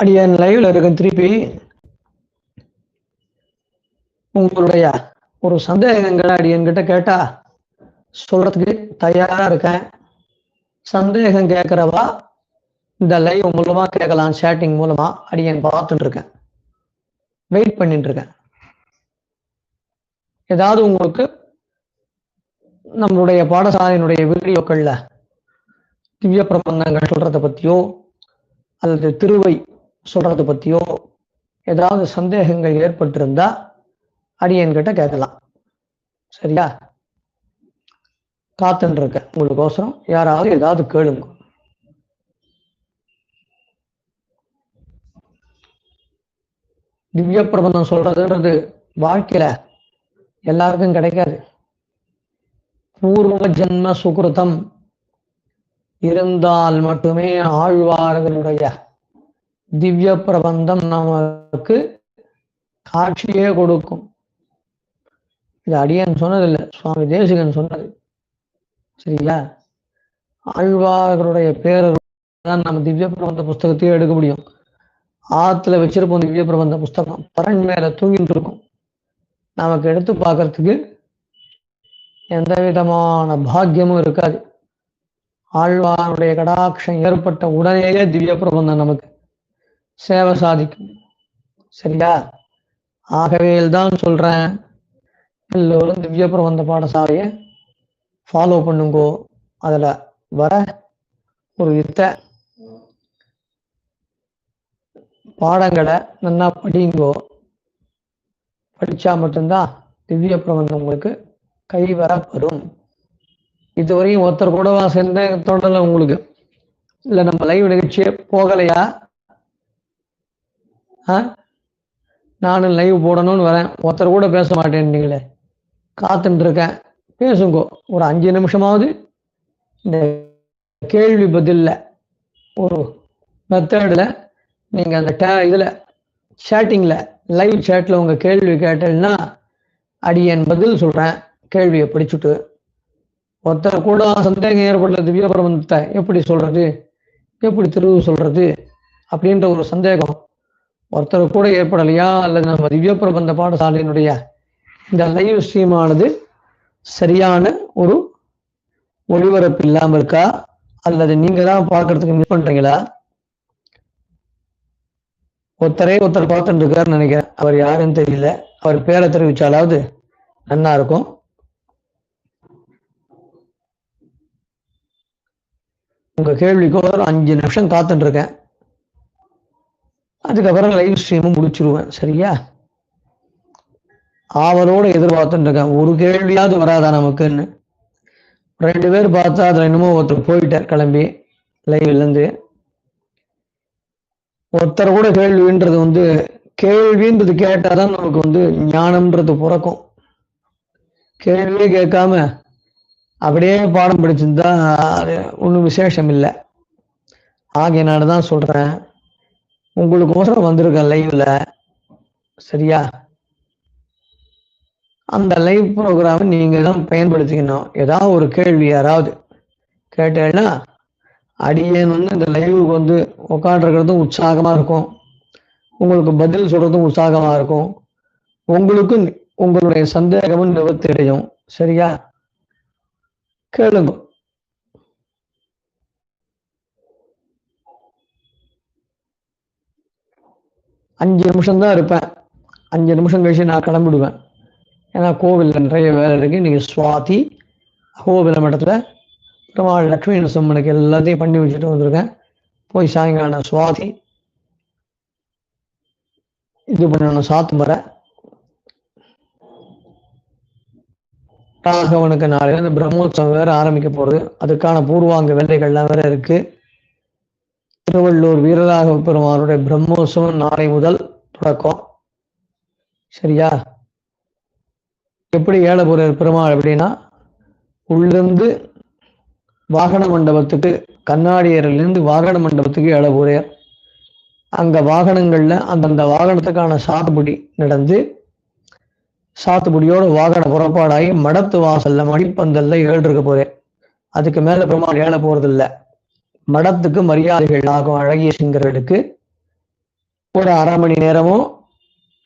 அடியன் லைவ்ல இருக்கேன். திருப்பி உங்களுடைய ஒரு சந்தேகங்களை அடியன்கிட்ட கேட்டா சொல்றதுக்கு தயாரா இருக்கேன். சந்தேகம் கேட்கிறவா இந்த லைவ் மூலமா கேட்கலாம் சேட்டிங் மூலமா அடியன் பார்த்துட்டு இருக்கேன். வெயிட் பண்ணிட்டு இருக்கேன். ஏதாவது உங்களுக்கு நம்மளுடைய பாடசாலையினுடைய வீடியோக்கள்ல திவ்ய பிரபந்தங்கள் சொல்றதை பத்தியோ அல்லது திருவை சொல்றத பத்தியோ ஏதாவது சந்தேகங்கள் ஏற்பட்டிருந்தா அடியன்கிட்ட கேட்கலாம். சரியா? காத்துன்னு இருக்க உங்களுக்கோசரம். யாராவது ஏதாவது கேளுங்க. திவ்ய பிரபந்தம் சொல்றதுன்றது வாழ்க்கையில எல்லாருக்கும் கிடைக்காது. பூர்வ ஜென்ம சுகிருதம் இருந்தால் மட்டுமே ஆழ்வார்களுடைய திவ்ய பிரபந்தம் நமக்கு காட்சியே கொடுக்கும். இது அடியன் சொன்னதில்லை சுவாமி தேசிகன் சொன்னது. சரிங்களா? ஆழ்வார்களுடைய பேரர் தான் நம்ம திவ்ய பிரபந்த புஸ்தகத்தையே எடுக்க முடியும். ஆத்துல வச்சிருப்போம் திவ்ய பிரபந்த புஸ்தகம். பரண் மேல தூங்கிட்டு இருக்கும். நமக்கு எடுத்து பார்க்கறதுக்கு எந்த விதமான பாக்கியமும் இருக்காது. ஆழ்வாருடைய கடாட்சம் ஏற்பட்ட உடனேயே திவ்ய பிரபந்தம் நமக்கு சேவை சாதிக்கும். சரியா? ஆகவே தான் சொல்றேன். எல்லோரும் திவ்ய பிரபந்த பாடசாலையை ஃபாலோ பண்ணுங்கோ. அதுல வர ஒரு வித்த பாடங்களை நல்லா படிங்கோ. படிச்சா மட்டும்தான் திவ்ய பிரபந்தம் உங்களுக்கு கை வரப்படும் இதுவரையும் ஒருத்தர் கூடவா சேர்ந்த தொடரல உங்களுக்கு? இல்லை நம்ம லைவ் நிகழ்ச்சியே போகலையா? நானும் லைவ் போடணும்னு வரேன். ஒருத்தர் கூட பேச மாட்டேன் நீங்களே. காத்துட்டு இருக்கேன் பேசுங்கோ. ஒரு அஞ்சு நிமிஷமாவது இந்த கேள்வி பதில்ல ஒரு மெத்தடில் நீங்கள் அந்த டே இதில் சேட்டிங்கில் லைவ் சேட்டில் உங்கள் கேள்வி கேட்டேன்னா அடியன் பதில் சொல்கிறேன் கேள்வியை படிச்சுட்டு. ஒருத்தர் கூட சந்தேகம் ஏற்படுறது திவ்ய பிரபந்தத்தை எப்படி சொல்கிறது எப்படி திருவு சொல்கிறது அப்படின்ற ஒரு சந்தேகம். ஒருத்தர் கூட ஏற்படலையா? அல்லது நம்ம திவ்ய பிரபந்த பாடசாலையினுடைய இந்த லைவ் ஸ்ட்ரீமானது சரியான ஒரு ஒளிபரப்பு இல்லாமல் இருக்கா? அல்லது நீங்க தான் பார்க்கறதுக்கு மிஸ் பண்றீங்களா? ஒருத்தரே ஒருத்தர் பார்த்துட்டு இருக்காருன்னு நினைக்கிறேன். அவர் யாருன்னு தெரியல. அவர் பேரை தெரிவிச்சாலாவது நன்னா இருக்கும். உங்க கேள்விக்கு ஒரு அஞ்சு நிமிஷம் காத்துட்டு இருக்கேன். அதுக்கப்புறம் லைவ் ஸ்ட்ரீமும் முடிச்சிருவேன் சரியா? ஆவலோடு எதிர்பார்த்துட்டு இருக்கேன். ஒரு கேள்வியாவது வராதா நமக்குன்னு? ரெண்டு பேர் பார்த்தா அதில் இன்னமும் ஒருத்தர் போயிட்டார் கிளம்பி லைவ்லேருந்து ஒருத்தர் கூட கேள்வின்றது வந்து கேள்வின்றது கேட்டால் தான் நமக்கு வந்து ஞானம்ன்றது பிறக்கும். கேள்வியே கேட்காம அப்படியே பாடம் படிச்சிருந்தா அது ஒன்றும் விசேஷம் இல்லை. ஆகையினால தான் சொல்கிறேன் உங்களுக்கோசரம் வந்திருக்கேன் லைவ்ல சரியா? அந்த லைவ் ப்ரோக்ராமை நீங்க தான் பயன்படுத்திக்கணும். ஏதாவது ஒரு கேள்வி யாராவது கேட்டேன்னா அடியேன் வந்து இந்த லைவுக்கு வந்து உட்காண்டிருக்கிறதும் உற்சாகமா இருக்கும். உங்களுக்கு பதில் சொல்றதும் உற்சாகமா இருக்கும். உங்களுக்கும் உங்களுடைய சந்தேகமும் நிவர்த்தி அடையும். சரியா? கேளுங்க. அஞ்சு நிமிஷம் தான் இருப்பேன். அஞ்சு நிமிஷம் கழிச்சு நான் கிளம்பிடுவேன். ஏன்னா கோவிலில் நிறைய வேலை இருக்கு. இன்னைக்கு சுவாதி கோவில மட்டத்தில் பெருமாள் லக்ஷ்மி நரசிம்மனுக்கு எல்லாத்தையும் பண்ணி வச்சுட்டு வந்திருக்கேன். போய் சாயங்காலம் சுவாதி இது பண்ணணும் சாத்து மர ராகவனுக்கு நாளையிலிருந்து பிரம்மோத்சவம் வேற ஆரம்பிக்க போறது அதுக்கான பூர்வாங்க வேலைகள்லாம் வேற இருக்கு. திருவள்ளூர் வீரராக பெருமானுடைய பிரம்மோற்சவம் நாளை முதல் தொடக்கம். சரியா? எப்படி ஏழ பெருமாள் அப்படின்னா உள்ளிருந்து வாகன மண்டபத்துக்கு கண்ணாடியரிலிருந்து வாகன மண்டபத்துக்கு ஏழ போறார் அங்க வாகனங்கள்ல அந்தந்த வாகனத்துக்கான சாத்துப்படி நடந்து சாத்துப்படியோட வாகன புறப்பாடாகி மடத்து வாசல்ல மடிப்பந்தல்ல ஏழ்ருக்க போறேன். அதுக்கு மேல பெருமாள் ஏழ போறது இல்லை மடத்துக்கு மரியாதைகள் ஆகும் அழகிய சிங்கர்களுக்கு. ஒரு அரை மணி நேரமும்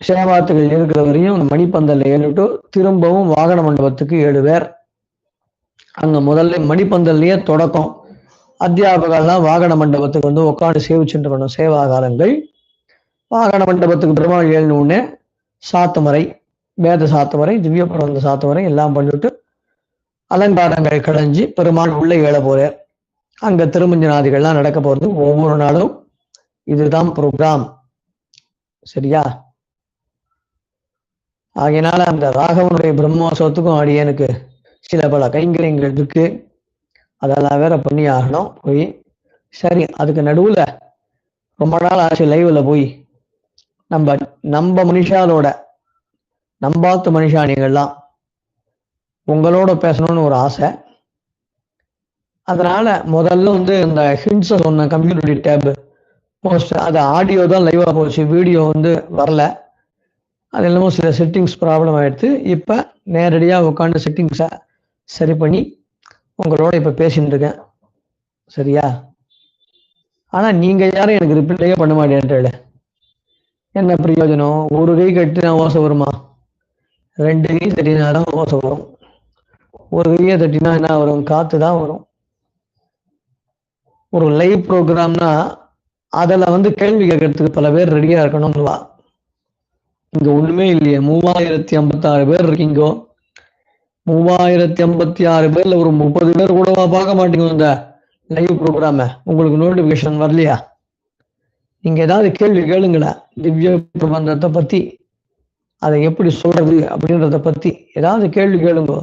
சேவாத்துகள் இருக்கிற வரையும் மணிப்பந்தல்ல ஏழுட்டு திரும்பவும் வாகன மண்டபத்துக்கு ஏழு பேர். அங்க முதல்ல மணிப்பந்தல்லையே தொடக்கம். அத்தியாபகம்லாம் வாகன மண்டபத்துக்கு வந்து உட்காந்து சேவிச்சுட்டு இருக்கணும் சேவாகாரங்கள். வாகன மண்டபத்துக்கு பெருமாள் ஏழுன்னு சாத்துமறை வேத சாத்துமறை திவ்ய பிரபந்த சாத்துமறை எல்லாம் பண்ணிட்டு அலங்காரங்கள் கடைஞ்சி பெருமாள் உள்ளே ஏழ போறார். அங்க திருமஞ்சனாதிகள்லாம் நடக்க போறது ஒவ்வொரு நாளும் இதுதான் ப்ரோக்ராம் சரியா? ஆகையினால அந்த ராகவனுடைய பிரம்மோத்சவத்துக்கும் அடியனுக்கு சில பல கைங்கரியங்கள் இருக்கு. அதெல்லாம் வேற பண்ணி ஆகணும். போய் சரி அதுக்கு நடுவுல ரொம்ப நாள் ஆச்சு லைவ்ல போய். நம்ம நம்ம மனுஷாலோட நம்பாத்து மனுஷா நீங்கள்லாம் உங்களோட பேசணும்னு ஒரு ஆசை. அதனால முதல்ல வந்து இந்த ஹிண்ட்ஸ் சொன்ன கம்யூனிட்டி டேப் போஸ்ட் அது ஆடியோ தான் லைவாக போச்சு வீடியோ வந்து வரல. அது எல்லாமே சில செட்டிங்ஸ் ப்ராப்ளம் ஆயிடுத்து இப்போ நேரடியாக உட்காந்து செட்டிங்ஸை சரி பண்ணி உங்களோட இப்போ பேசிட்டு இருக்கேன். சரியா? ஆனால் நீங்கள் யாரும் எனக்கு ரிப்ளையே பண்ண மாட்டேன்ட்டு என்ன பிரயோஜனம்? ஒரு கை கட்டினா ஓசை வருமா? ரெண்டு கை தட்டினா தான் ஓசை வரும். ஒரு கையை தட்டினா என்ன வரும்? காற்று தான் வரும். ஒரு லைவ் ப்ரோக்ராம்னா அதில் வந்து கேள்வி கேட்கறதுக்கு பல பேர் ரெடியாக இருக்கணும்னுவா இங்கே ஒன்றுமே இல்லையே. மூவாயிரத்தி ஐம்பத்தாறு பேர் இருக்கீங்கோ. மூவாயிரத்தி ஐம்பத்தி ஆறு பேரில் ஒரு முப்பது பேர் கூடவா பார்க்க மாட்டீங்க இந்த லைவ் ப்ரோக்ராம உங்களுக்கு நோட்டிஃபிகேஷன் வரலையா? நீங்கள் ஏதாவது கேள்வி கேளுங்களேன் திவ்ய பிரபந்தத்தை பற்றி அதை எப்படி சொல்றது அப்படின்றத பற்றி ஏதாவது கேள்வி கேளுங்க.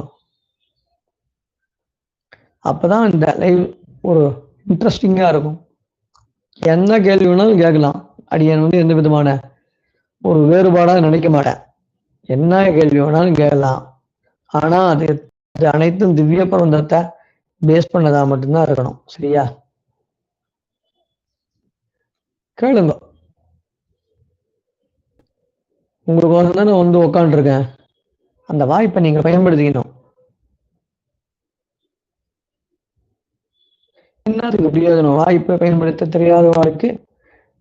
அப்போதான் இந்த லைவ் ஒரு இன்ட்ரெஸ்டிங்காக இருக்கும். என்ன கேள்வி வேணாலும் கேட்கலாம். அடியன் வந்து எந்த விதமான ஒரு வேறுபாடாக நினைக்க மாட்டேன். என்ன கேள்வி வேணாலும் கேட்கலாம். ஆனால் அது அது அனைத்தும் திவ்ய பிரபந்தத்தை பேஸ் பண்ணதா மட்டும்தான் இருக்கணும். சரியா? கேளுங்க. உங்களுக்கோசம் தானே வந்து உட்காந்துருக்கேன் அந்த வாய்ப்பை நீங்கள் பயன்படுத்திக்கணும். என்னத்துக்கு பிரயோஜனம் வாய்ப்பை பயன்படுத்த தெரியாத வாழ்க்கை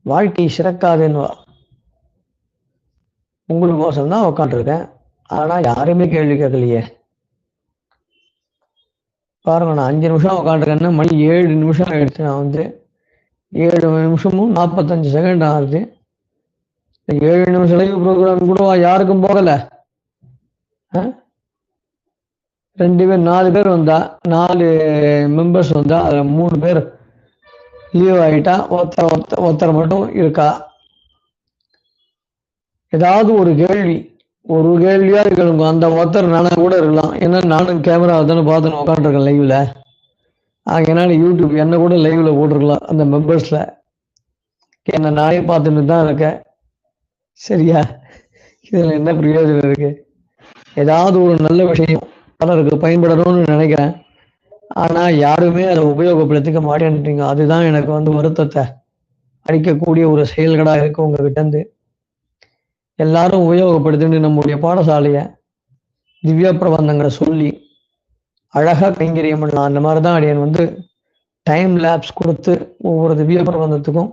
வாழ்க்கை சிறக்காதுன்னு உங்களுக்கோசம் தான் உக்காண்டிருக்கேன் ஆனா யாருமே கேள்வி கேட்கலையே. பாருங்க நான் அஞ்சு நிமிஷம் உட்காந்துருக்கேன்னா மணி ஏழு நிமிஷம் ஆயிடுச்சு. நான் வந்து ஏழு நிமிஷமும் நாற்பத்தஞ்சு செகண்ட் ஆகுது. ஏழு நிமிஷம் லைவ் ப்ரோக்ராம் கூட யாருக்கும் போகல? ரெண்டு பேர் நாலு பேர் வந்தா நாலு மெம்பர்ஸ் வந்தா அதில் மூணு பேர் லீவ் ஆகிட்டா ஒருத்தர் ஒருத்தர் ஒருத்தர் மட்டும் இருக்கா? ஏதாவது ஒரு கேள்வி ஒரு கேள்வியா இருக்கணுங்க. அந்த ஒருத்தர் நானா கூட இருக்கலாம். ஏன்னா நானும் கேமரா தானே பார்த்து உட்காந்துருக்கேன் லைவ்ல ஆகையினால யூடியூப் என்ன கூட லைவ்ல போட்டிருக்கலாம் அந்த மெம்பர்ஸ்ல என்ன நானே பார்த்துட்டு தான் இருக்கேன். சரியா? இதுல என்ன பிரயோஜனம் இருக்கு? ஏதாவது ஒரு நல்ல விஷயம். பலருக்கு பயன்படணும்னு நினைக்கிறேன். ஆனா யாருமே அதை உபயோகப்படுத்திக்க மாட்டேன்றீங்க அதுதான் எனக்கு வந்து வருத்தத்தை அழிக்கக்கூடிய ஒரு செயல்களா இருக்கு உங்ககிட்ட இருந்து எல்லாரும் உபயோகப்படுத்திட்டு நம்முடைய பாடசாலையை திவ்ய பிரபந்தங்களை சொல்லி அழகா கைங்கரியம் பண்ணலாம் அந்த மாதிரி தான் அடியன் வந்து டைம் லேப்ஸ் கொடுத்து ஒவ்வொரு திவ்ய பிரபந்தத்துக்கும்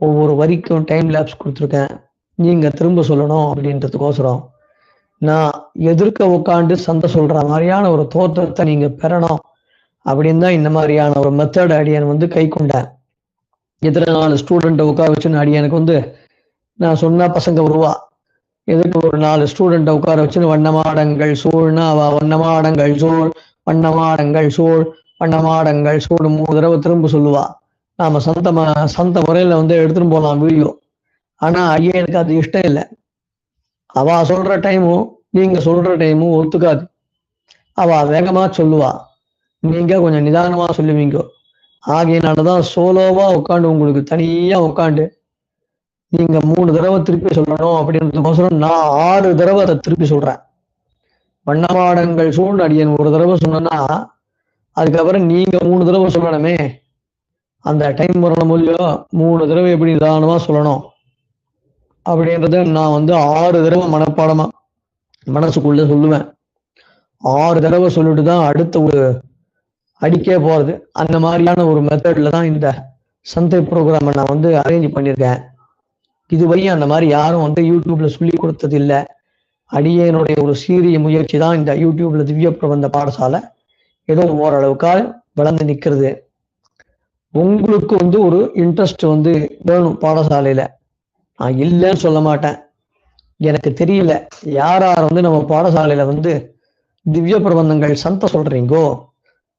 ஒவ்வொரு வரிக்கும் டைம் லேப்ஸ் கொடுத்துருக்கேன். நீங்க திரும்ப சொல்லணும் அப்படின்றதுக்கோசரம் நான் எதிர்க்க உட்காந்து சந்தை சொல்ற மாதிரியான ஒரு தோற்றத்தை நீங்க பெறணும் அப்படின்னு தான் இந்த மாதிரியான ஒரு மெத்தட் அடியன் வந்து கை கொண்டேன் எத்தனை நாலு ஸ்டூடெண்ட்டை உட்கார வச்சுன்னு அடியனுக்கு வந்து நான் சொன்னா பசங்க வருவா. எதுக்கு ஒரு நாலு ஸ்டூடெண்ட்டை உட்கார வச்சுன்னு வண்ணமாடங்கள் சூழ்னா அவ வண்ணமாடங்கள் சூழ் வண்ணமாடங்கள் சூழ் வண்ணமாடங்கள் சூழ் மூணு தடவை திரும்ப சொல்லுவா. நாம சந்த சந்த முறையில வந்து எடுத்துட்டு போகலாம் வீடியோ ஆனா ஐயா எனக்கு அது இஷ்டம் இல்லை. அவ சொல்ற டைமும் நீங்க சொல்ற டைமும் ஒத்துக்காது. அவ வேகமா சொல்லுவா. நீங்க கொஞ்சம் நிதானமா சொல்லுவீங்க. ஆகையினாலதான் சோலோவா உட்காந்து உங்களுக்கு தனியா உட்காந்து நீங்க மூணு தடவை திருப்பி சொல்லணும் அப்படின்றதுக்கோசரம் நான் ஆறு தடவை அதை திருப்பி சொல்றேன். வண்ணமாடங்கள் சூழ் அடியன். ஒரு தடவை சொன்னேன்னா அதுக்கப்புறம் நீங்க மூணு தடவை சொல்லணுமே. அந்த டைம் வரணும் இல்லையோ மூணு தடவை எப்படி நிதானமா சொல்லணும்? அப்படின்றத நான் வந்து ஆறு தடவை மனப்பாடமா மனசுக்குள்ள சொல்லுவேன். ஆறு தடவை சொல்லிட்டு தான் அடுத்த ஒரு அடிக்கே போறது. அந்த மாதிரியான ஒரு மெத்தட்ல தான் இந்த சந்தை ப்ரோக்ராமை நான் வந்து அரேஞ்ச் பண்ணியிருக்கேன். இதுவரையும் அந்த மாதிரி யாரும் வந்து யூடியூப்ல சொல்லி கொடுத்தது இல்லை அடியனுடைய ஒரு சீரிய முயற்சி தான் இந்த யூடியூப்ல திவ்ய பிரபந்த பாடசாலை. ஏதோ ஓரளவுக்காக வளர்ந்து நிற்கிறது. உங்களுக்கு வந்து ஒரு இன்ட்ரெஸ்ட் வந்து வேணும் பாடசாலையில. நான் இல்லைன்னு சொல்ல மாட்டேன். எனக்கு தெரியல யார் யார் வந்து நம்ம பாடசாலையில வந்து திவ்ய பிரபந்தங்கள் சந்த சொல்றீங்கோ?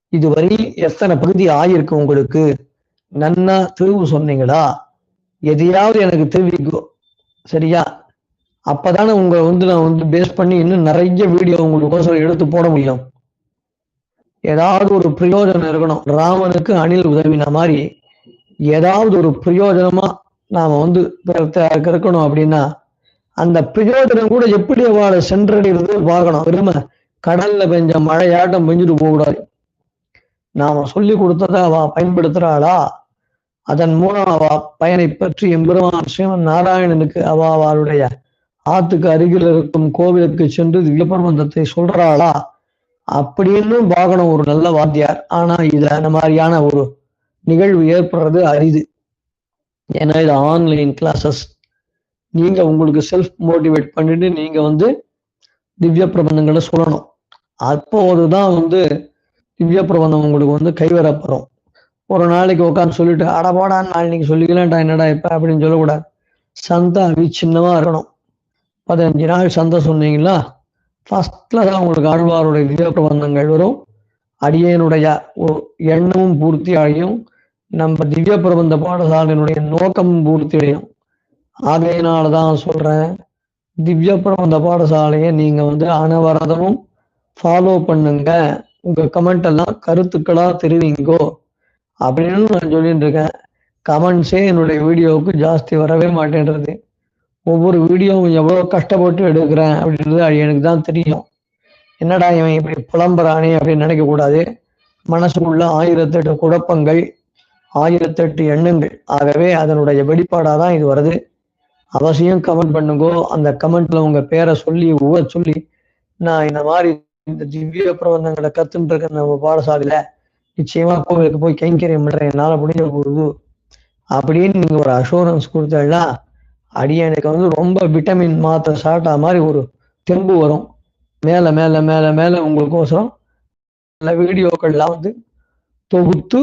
இதுவரை எத்தனை பகுதி ஆயிருக்கு உங்களுக்கு? நன்னா திருவு சொன்னீங்களா? எதையாவது எனக்கு தெரிவிக்கோ சரியா? அப்பதானே உங்களை வந்து நான் வந்து பேஸ் பண்ணி இன்னும் நிறைய வீடியோ உங்களுக்கு எடுத்து போட முடியும். ஏதாவது ஒரு பிரயோஜனம் இருக்கணும். ராமனுக்கு அணில் உதவின மாதிரி ஏதாவது ஒரு பிரயோஜனமா நாம வந்து இருக்கணும் அப்படின்னா அந்த பிரயோஜனம் கூட எப்படி அவளை சென்றடைகிறது பார்க்கணும். விரும்ப கடல்ல பெஞ்ச மழையாட்டம் பெஞ்சுட்டு போகக்கூடாது. நாம சொல்லி கொடுத்ததை அவ பயன்படுத்துறாளா? அதன் மூலம் அவ பயனை பற்றி எம்பெருமான் ஸ்ரீமன் நாராயணனுக்கு அவ அவளுடைய ஆத்துக்கு அருகில் இருக்கும் கோவிலுக்கு சென்று திவ்யபிரபந்தத்தை சொல்றாளா? அப்படின்னு பார்க்கணும் ஒரு நல்ல வாத்தியார். ஆனா இது அந்த மாதிரியான ஒரு நிகழ்வு ஏற்படுறது அரிது. ஏன்னா இது ஆன்லைன் கிளாஸஸ் நீங்க உங்களுக்கு செல்ஃப் மோட்டிவேட் பண்ணிட்டு நீங்க வந்து திவ்ய பிரபந்தங்களை சொல்லணும். அப்போதுதான் வந்து திவ்ய பிரபந்தம் உங்களுக்கு வந்து கைவரப்படும் ஒரு நாளைக்கு உட்காந்து சொல்லிட்டு அடபாடா நாள் நாளைக்கு சொல்லிக்கலாம்டா என்னடா இப்ப? அப்படின்னு சொல்லக்கூடாது. சந்தை விச்சின்னமா இருக்கணும். பதினஞ்சு நாள் சந்தை சொன்னீங்களா? ஃபர்ஸ்ட்ல தான் உங்களுக்கு ஆழ்வாருடைய திவ்ய பிரபந்தங்கள் வரும். அடியனுடைய எண்ணமும் பூர்த்தி ஆகியும் நம்ம திவ்ய பிரபந்த பாடசாலையினுடைய நோக்கம் பூர்த்தி அடையும் தான் சொல்றேன் திவ்ய பிரபந்த பாடசாலையை நீங்க வந்து அனவரதமும் ஃபாலோ பண்ணுங்க. உங்க கமெண்ட் எல்லாம் கருத்துக்களா தெரிவிங்கோ. அப்படின்னு நான் சொல்லிட்டு இருக்கேன். கமெண்ட்ஸே என்னுடைய வீடியோவுக்கு ஜாஸ்தி வரவே மாட்டேன்றது. ஒவ்வொரு வீடியோவும் எவ்வளோ கஷ்டப்பட்டு எடுக்கிறேன் அப்படின்றது எனக்கு தான் தெரியும். என்னடா இவன் இப்படி புலம்புறானே அப்படின்னு நினைக்கக்கூடாது. மனசுக்குள்ள ஆயிரத்தெட்டு குழப்பங்கள் ஆயிரத்தெட்டு எண்ணங்கள். ஆகவே அதனுடைய வெளிப்பாடாக தான் இது வருது. அவசியம் கமெண்ட் பண்ணுங்கோ. அந்த கமெண்ட்ல உங்க பேரை சொல்லி உவ சொல்லி நான் இந்த மாதிரி இந்த திவ்ய பிரபந்தங்களை கத்துட்டு இருக்க நம்ம பாடசாலையில. நிச்சயமா கோவிலுக்கு போய் கைங்கரியம் பண்றேன். என்னால முடிஞ்ச போகுது அப்படின்னு நீங்க ஒரு அஷூரன்ஸ் கொடுத்தா அடியனுக்கு வந்து ரொம்ப விட்டமின் மாத்திரை சாப்பிட்டா மாதிரி ஒரு தெம்பு வரும். மேல மேல மேல மேல உங்களுக்கோசரம் நல்ல வீடியோக்கள்லாம் வந்து தொகுத்து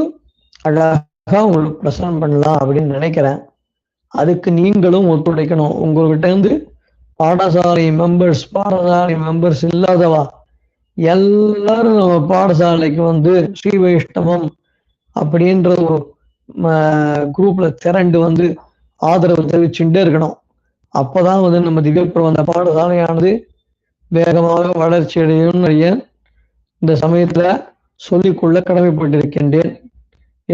அழகா உங்களுக்கு பிரசனம் பண்ணலாம் அப்படின்னு நினைக்கிறேன். அதுக்கு நீங்களும் ஒத்துழைக்கணும். உங்கள்கிட்ட இருந்து பாடசாலை மெம்பர்ஸ் பாடசாலை மெம்பர்ஸ் இல்லாதவா? எல்லாரும் நம்ம பாடசாலைக்கு வந்து ஸ்ரீ வைஷ்ணவம் அப்படின்ற ஒரு குரூப்ல திரண்டு வந்து ஆதரவு தெரிவிச்சுட்டே இருக்கணும். அப்பதான் வந்து நம்ம திவ்யப்பிரபந்த பாடசாலையானது வேகமாக வளர்ச்சி அடையும் இந்த சமயத்துல சொல்லிக்கொள்ள கடமைப்பட்டிருக்கின்றேன்.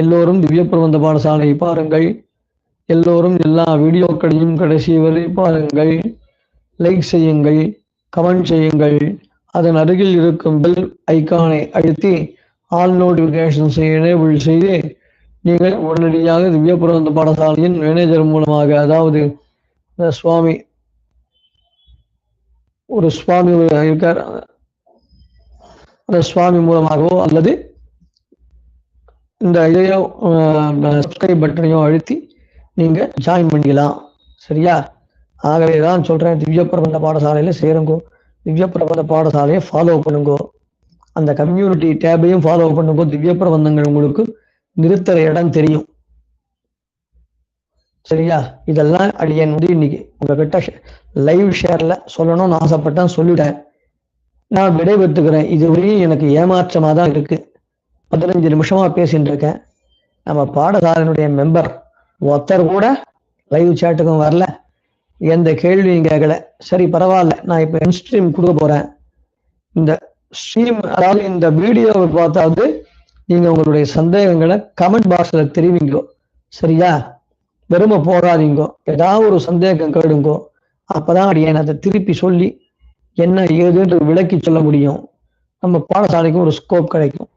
எல்லோரும் திவ்ய பிரபந்த பாடசாலை பாருங்கள். எல்லோரும் எல்லா வீடியோக்களையும் கடைசி வரை பாருங்கள். லைக் செய்யுங்கள் கமெண்ட் செய்யுங்கள். அதன் அருகில் இருக்கும் பெல் ஐக்கானை அழுத்தி ஆல் நோட்டிபிகேஷன்ஸை எனேபிள் செய்து நீங்கள் உடனடியாக திவ்ய பிரபந்த பாடசாலையின் மேனேஜர் மூலமாக அதாவது சுவாமி ஒரு சுவாமி இருக்கார். அந்த சுவாமி மூலமாகவோ அல்லது இந்த இதையோ சப்ஸ்கிரைப் பட்டனையோ அழுத்தி நீங்க ஜாயின் பண்ணிக்கலாம். சரியா? ஆகவே தான் சொல்றேன் திவ்ய பிரபந்த பாடசாலையில சேருங்கோ. திவ்ய பிரபந்த பாடசாலையை ஃபாலோ பண்ணுங்கோ. அந்த கம்யூனிட்டி டேபையும் ஃபாலோ பண்ணுங்கோ. திவ்ய பிரபந்தங்கள் உங்களுக்கு நிறுத்துற இடம் தெரியும். சரியா? இதெல்லாம் அடியன் வந்து இன்னைக்கு. உங்ககிட்ட லைவ் ஷேர்ல சொல்லணும்னு ஆசைப்பட்டேன் சொல்லிட்டேன். நான் விடைபெற்றுக்கிறேன். இதுவரையும் எனக்கு ஏமாற்றமா தான் இருக்கு. பதினஞ்சு நிமிஷமா பேசிட்டு இருக்கேன் நம்ம பாடசாலையினுடைய மெம்பர் ஒருத்தர் கூட லைவ் சேட்டுக்கும் வரல. எந்த கேள்வியும் கேட்கல சரி பரவாயில்ல. நான் இப்போ இன்ஸ்ட்ரீம் கொடுக்க போறேன். இந்த ஸ்ட்ரீம் அதாவது இந்த வீடியோவை பார்த்தாவது நீங்க உங்களுடைய சந்தேகங்களை கமெண்ட் பாக்ஸ்ல தெரிவிங்கோ. சரியா? வெறுமை போகாதீங்கோ. ஏதாவது ஒரு சந்தேகம் கேடுங்கோ அப்பதான் அடியேன் அதை திருப்பி சொல்லி என்ன ஏதுன்னு விளக்கி சொல்ல முடியும். நம்ம பாடசாலைக்கும் ஒரு ஸ்கோப் கிடைக்கும்.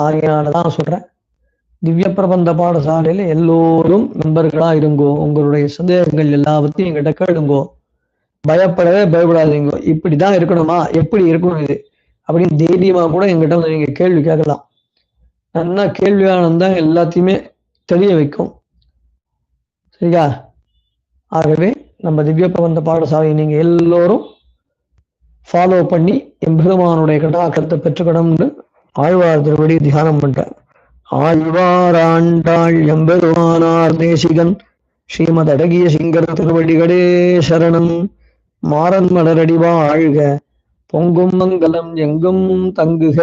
ஆகையினால தான் சொல்றேன். திவ்ய பிரபந்த பாடசாலையில எல்லோரும் நண்பர்களா இருங்கோ. உங்களுடைய சந்தேகங்கள் எல்லாத்தையும் எங்கிட்ட கேளுங்கோ. பயப்படவே பயப்படாதீங்க. இப்படிதான் இருக்கணுமா? எப்படி இருக்கணும் இது? அப்படின்னு தைரியமா கூட எங்கிட்ட வந்து நீங்க கேள்வி கேட்கலாம். நல்லா கேள்வியானந்தான் எல்லாத்தையுமே தெரிய வைக்கும். சரியா? ஆகவே நம்ம திவ்ய பிரபந்த பாடசாலையை நீங்க எல்லோரும் ஃபாலோ பண்ணி எம்பெருமானுடைய கடாக்கத்தை பெற்றுக்கணும்னு ஆழ்வார் திருவடி தியானம் பண்றேன் ஆழ்வாராண்டாள் எம்பெருமானார் தேசிகன் ஸ்ரீமத் அடகிய சிங்கர திருவடிகளே சரணம். மாறன் மலரடிவா ஆழ்க பொங்கும் மங்கலம் எங்கும் தங்குக.